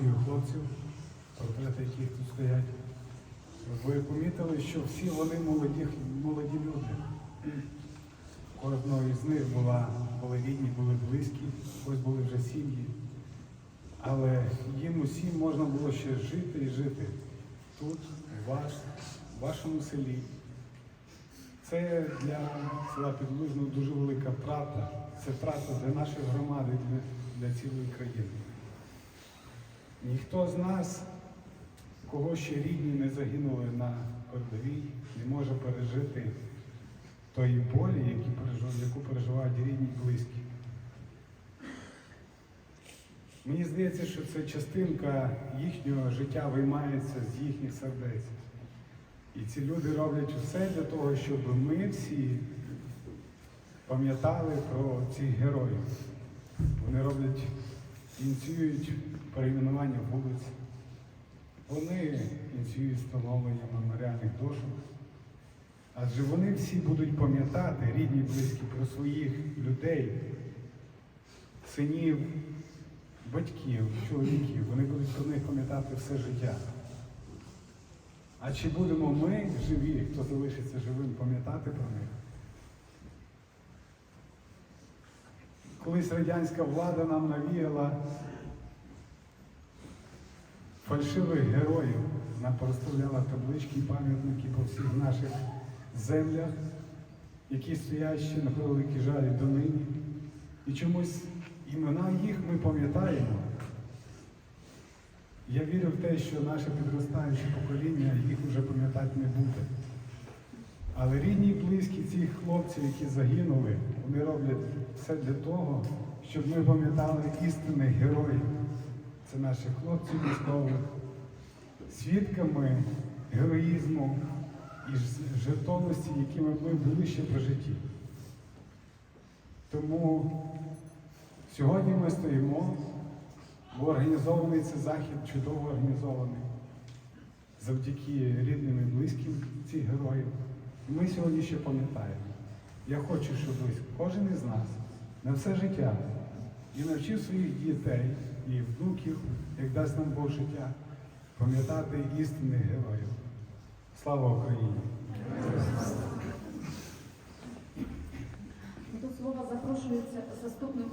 співів хлопців, портрети, яких тут стоять. Ви помітили, що всі вони молоді, молоді люди. Кожного із них була, були рідні, були близькі, ось були вже сім'ї. Але їм усім можна було ще жити і жити тут, у вас, в вашому селі. Це для села Підлужного дуже велика правда. Це правда для нашої громади, для, цілої країни. Ніхто з нас, кого ще рідні не загинули на передовій, не може пережити тої болі, яку переживають рідні і близькі. Мені здається, що це частинка їхнього життя виймається з їхніх сердець. І ці люди роблять все для того, щоб ми всі пам'ятали про цих героїв. Вони роблять, ініціюють перейменування вулиць, вони ініціюють встановлення меморіальних дошок. Адже вони всі будуть пам'ятати, рідні близькі, про своїх людей, синів, батьків, чоловіків. Вони будуть про них пам'ятати все життя. А чи будемо ми живі, хто залишиться живим, пам'ятати про них? Колись радянська влада нам навіяла фальшивих героїв. Вона проставляла таблички і пам'ятники по всіх наших землях, які стоять ще на превеликий жаль донині. І чомусь імена їх ми пам'ятаємо. Я вірю в те, що наше підростаюче покоління їх вже пам'ятати не буде. Але рідні і близькі цих хлопців, які загинули, вони роблять все для того, щоб ми пам'ятали істинних героїв. Це наші хлопці військових, свідками героїзму і жертовності, якими ми були ще при житті. Тому сьогодні ми стоїмо, бо організований цей захід чудово організований завдяки рідним і близьким цих героїв. І ми сьогодні ще пам'ятаємо. Я хочу, щоб кожен із нас на все життя і навчив своїх дітей і внуків, як дасть нам Бог життя, пам'ятати істинних героїв. Слава Україні! До слова запрошується заступник